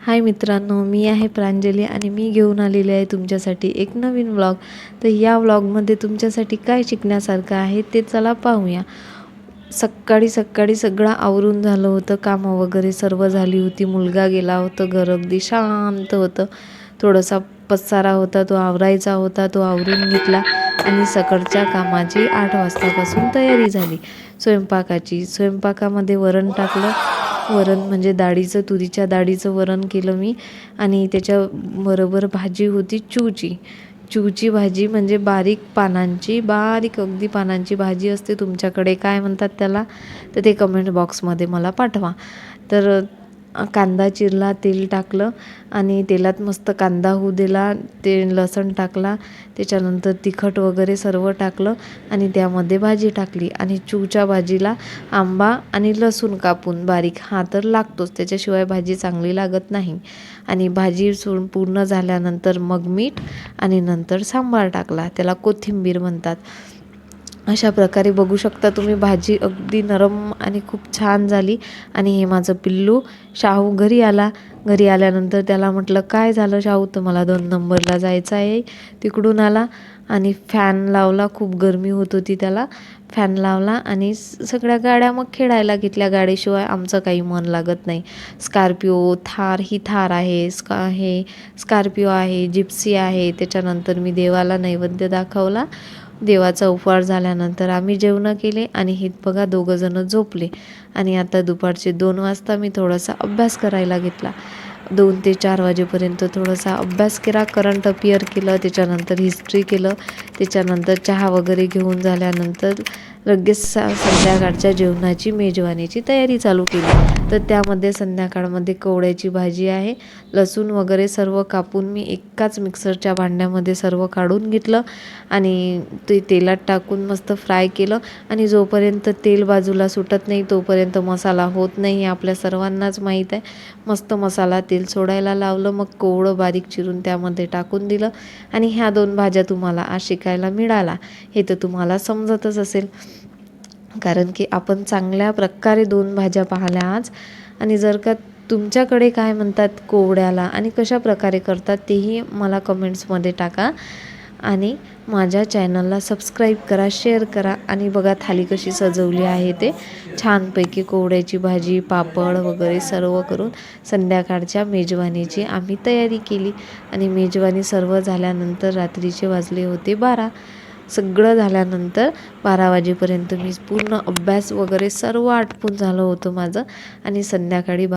हाय मित्रांनो मी आहे प्रांजली आणि मी घेऊन आलेली आहे तुमच्यासाठी एक नवीन व्लॉग तर या व्लॉगमध्ये तुमच्यासाठी काय शिकण्यासारखं आहे ते चला पाहूया. सकाळी सकाळी सगळं आवरून झालं होतं कामं वगैरे सर्व झाली होती. मुलगा गेला होता घर अगदी शांत होतं. थोडासा पसारा होता तो आवरायचा होता तो आवरून घेतला आणि सकाळच्या कामाची आठ वाजतापासून तयारी झाली. स्वयंपाकाची स्वयंपाकामध्ये वरण टाकलं वरण म्हणजे डाळीचं तुरीच्या डाळीचं वरण केलं मी. आणि त्याच्याबरोबर भाजी होती चूची. चूची भाजी म्हणजे बारीक पानांची बारीक अगदी पानांची भाजी असते तुमच्याकडे. काय म्हणतात त्याला? तर ते कमेंट बॉक्समध्ये मला पाठवा. तर कांदा चिरला तेल टाकलं आणि तेलात मस्त कांदा होऊ दिला ते लसूण टाकला त्याच्यानंतर तिखट वगैरे सर्व टाकलं आणि त्यामध्ये भाजी टाकली आणि चूच्या भाजीला आंबा आणि लसूण कापून बारीक हा तर लागतोच त्याच्याशिवाय भाजी चांगली लागत नाही. आणि भाजी सोडून पूर्ण झाल्यानंतर मग मीठ आणि नंतर सांबार टाकला त्याला कोथिंबीर म्हणतात. अशा प्रकारे बघू शकता तुम्ही. भाजी अगदी नरम आणि खूप छान झाली. आणि हे माझं पिल्लू. शाहू घरी आला. घरी आल्यानंतर त्याला म्हटलं काय झालं शाहू? तर मला दोन नंबरला जायचं आहे. तिकडून आला आणि फॅन लावला. खूप गरमी होत होती त्याला. फॅन लावला आणि सगळ्या गाड्या मग खेळायला घेतल्या. गाडीशिवाय आमचं काही मन लागत नाही. स्कॉर्पिओ थार ही थार आहे. स्का हे स्कॉर्पिओ आहे. जिप्सी आहे. त्याच्यानंतर मी देवाला नैवेद्य दाखवला. देवाचा उपहार झाल्यानंतर आम्ही जेवणं केले आणि हे बघा दोघंजणं झोपले. आणि आता दुपारचे दोन वाजता मी थोडासा अभ्यास करायला घेतला. दोन ते चार वाजेपर्यंत थोडासा अभ्यास केला करंट अपियर केलं त्याच्यानंतर हिस्ट्री केलं त्याच्यानंतर चहा वगैरे घेऊन झाल्यानंतर लगेच सा संध्याकाळच्या जेवणाची मेजवानीची तयारी चालू केली. तर त्यामध्ये संध्याकाळमध्ये कोवळ्याची भाजी आहे. लसूण वगैरे सर्व कापून मी एकाच मिक्सरच्या भांड्यामध्ये सर्व काढून घेतलं आणि ते तेलात टाकून मस्त फ्राय केलं. आणि जोपर्यंत तेल बाजूला सुटत नाही तोपर्यंत मसाला होत नाही हे आपल्या सर्वांनाच माहीत आहे. मस्त मसाला तेल सोडायला लावलं मग कोवळं बारीक चिरून त्यामध्ये टाकून दिलं. आणि ह्या दोन भाज्या तुम्हाला आज शिकायला मिळाला. हे तर तुम्हाला समजतच असेल. कारण की आपण चांगल्या प्रकारे दोन भाज्या पाहिल्या आज. आणि जर का तुमच्याकडे काय म्हणतात कोवड्याला आणि कशा प्रकारे करतात तेही मला कमेंट्समध्ये टाका. आणि माझ्या चॅनलला सबस्क्राईब करा शेअर करा आणि बघा थाली कशी सजवली आहे ते. छानपैकी कोवड्याची भाजी पापड वगैरे सर्व करून संध्याकाळच्या मेजवानीची आम्ही तयारी केली. आणि मेजवानी सर्व झाल्यानंतर रात्रीचे वाजले होते बारा. सगळं झाल्यानंतर बारा वाजेपर्यंत मी पूर्ण अभ्यास वगैरे सर्व आटपून झालं होतं माझं. आणि संध्याकाळी बा